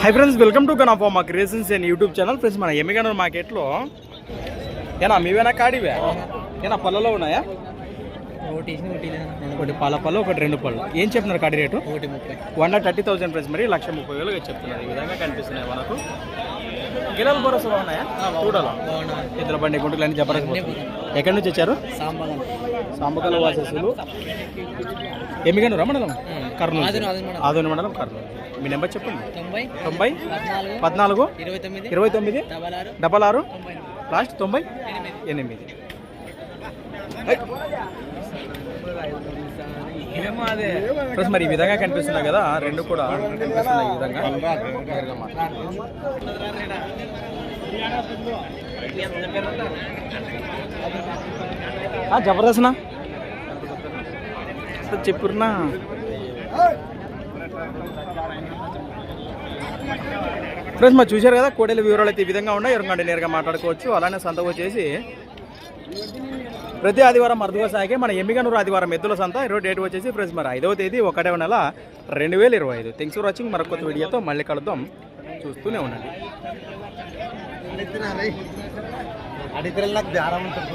High friends welcome to కనాఫా మా creations and YouTube channel friends మన ఎమ్మిగనూరు మార్కెట్లో ఏనా మీవేనా కాడివే? ఏనా పళ్ళలో ఉన్నాయా? ఒకటి పాల పళ్ళు ఒకటి రెండు పళ్ళు ఏం చెప్తున్నారు కాడి రేటు? ఒకటి ముప్పై. One lakh thirty thousand price మరి లక్ష ముప్పై వేలుగా చెప్తున్నారు. ఈ విధంగా కనిపిస్తున్నాయి మనకు. గిరాల భరోసా ఉన్నాయా? చూడాలా? బాగున్నాయి. ఇద్దరు బండి గుంటులు అన్ని జబర్దస్త్ ఎక్కడి నుంచి వచ్చారు? సాంబకల వాసస్సులు. ఎమ్మిగనూరా మండలం? కర్నూలు. ఆదిన మండలం. కర్నూలు. మీ నెంబర్ చెప్పండి. తొంభై తొంభై పద్నాలుగు ఇరవై తొమ్మిది ఇరవై తొమ్మిది డబల్ ఆరు లాస్ట్ తొంభై ఎనిమిది. ఫ్రెండ్స్ మరి ఈ విధంగా కనిపిస్తున్నాయి కదా రెండు కూడా కనిపిస్తున్నాయి ఈ విధంగా. నేరుగా జబర్దస్త్నా చెప్పుర్నా? ఫ్రెండ్స్ మరి చూశారు కదా కోడెల వివరాలు అయితే ఈ విధంగా ఉన్నాయి. ఎరుగండి నేరుగా మాట్లాడుకోవచ్చు. అలానే సంత వచ్చేసి ప్రతి ఆదివారం అరుదుగా సాగే మన ఎమ్మిగనూరు ఆదివారం ఎద్దుల సంత. ఈరోజు డేట్ వచ్చేసి ఫ్రెండ్స్ మరి ఐదవ తేదీ ఒకటవ నెల రెండు వేల ఇరవై ఐదు. థింగ్స్ ఫర్ వాచింగ్ మరొక వీడియోతో మళ్ళీ కలుద్దాం. చూస్తూనే ఉండండి. అడిగితే నాకు ధ్యానం ఉంటుంది.